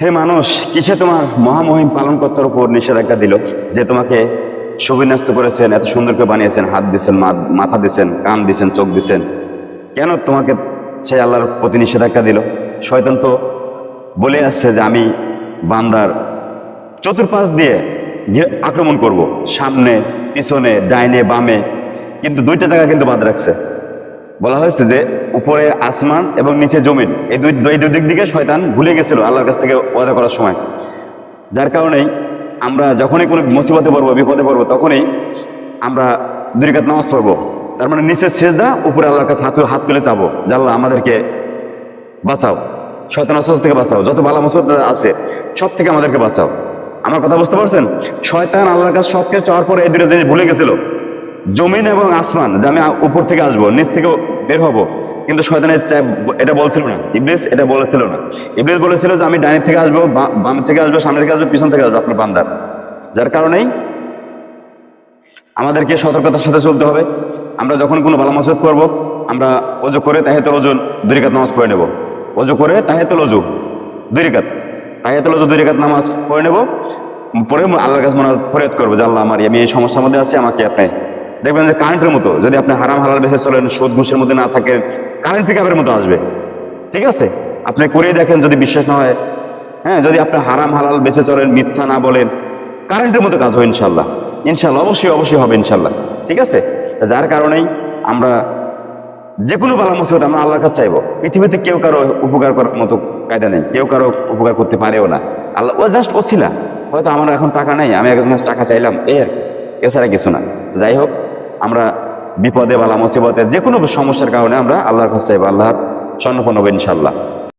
হে মানুষ, কিসে তোমার মহামহিম পালনকর্তার উপর নিষেধাজ্ঞা দিল যে তোমাকে সুবিন্যস্ত করেছেন, এত সুন্দর করে বানিয়েছেন, হাত দিয়েছেন মাথা দিয়েছেন, কান দিয়েছেন, চোখ দিয়েছেন? কেন তোমাকে সেই আল্লাহর প্রতি নিষেধাজ্ঞা দিল? শয়তান তো বলে আসছে যে আমি বান্দার চতুর্পাশ দিয়ে আক্রমণ করব, সামনে, পিছনে, ডাইনে, বামে, কিন্তু দুইটা জায়গা কিন্তু বাদ রাখছে। বলা হয়েছে যে উপরে আসমান এবং নিচে জমিন। এই দুই এই দুই দিক দিকে শয়তান ভুলে গেছিল আল্লাহর কাছ থেকে ওয়াদা করার সময়। যার কারণেই আমরা যখনই কোনো মুসিবতে পড়ব, বিপদে পড়ব, তখনই আমরা দুই রাকাত নামাজ পড়ব। তার মানে নিচে সেজদা, উপরে আল্লাহর কাছে হাত হাত তুলে চাবো যে আল্লাহ আমাদেরকে বাঁচাও। শয়তান অসুস্থ থেকে বাঁচাও। যত বালা মুসিবত আছে, সব থেকে আমাদেরকে বাঁচাও। আমার কথা বুঝতে পারছেন? শয়তান আল্লাহর কাছে সব কিছু চাওয়ার পরে এই দুটো জিনিস ভুলে গেছিল। জমিন এবং আসমান, যে আমি উপর থেকে আসব, নিচ থেকে বের হব। কিন্তু শয়তানের এটা বলছিল না। ইবলিস এটা বলেছিল না। ইবলিস বলেছিল যে আমি ডাইনের থেকে আসব বাম থেকে আসব, সামনে থেকে আসব, পিছন থেকে আসব, আপনার বান্দার। যার কারণেই আমাদেরকে সতর্কতার সাথে চলতে হবে। আমরা যখন কোনো ভালো মাসুদ করব আমরা অজু করে তাহেতুল ওজন দুই রেখাত নামাজ পড়ে নেব। অজু করে তাহেতুল অজু দুই রেখাত তাহেতুল অজু দুই রেখাত নামাজ পড়ে নেব। পরে আল্লাহর কাছে মনে ফরিয়াদ করব যে, আল্লাহ আমার, আমি এই সমস্যার মধ্যে আছি, আমাকে আপনি দেখবেন যে কারেন্টের মতো, যদি আপনি হারাম হালাল বেসে চলেন, সুদ ঘুষের মধ্যে না থাকেন কারেন্ট পিক মতো আসবে। ঠিক আছে? আপনি করে দেখেন যদি বিশ্বাস না হয়। হ্যাঁ যদি আপনি হারাম হালাল বেঁচে চলেন, মিথ্যা না বলেন কারেন্টের মতো কাজ হয় ইনশাল্লাহ ইনশাল্লাহ অবশ্যই অবশ্যই হবে ইনশাল্লাহ ঠিক আছে? যার কারণেই আমরা যে কোনো বালা মুসিবত আমরা আল্লাহর কাছে চাইব। পৃথিবীতে কেউ কারও উপকার করার মতো কায়দা নেই, কেউ কারও উপকার করতে পারেও না। আল্লাহ, ও জাস্ট ওছিলা হয়তো আমার এখন টাকা নেই, আমি একজন কাছে টাকা চাইলাম, এই আর কি। এছাড়া কিছু না। যাই হোক আমরা বিপদে, বালা, মুসিবতে যে কোনো সমস্যার কারণে আমরা আল্লাহর কাছে আল্লাহর আল্লাহর হবে ইনশাল্লাহ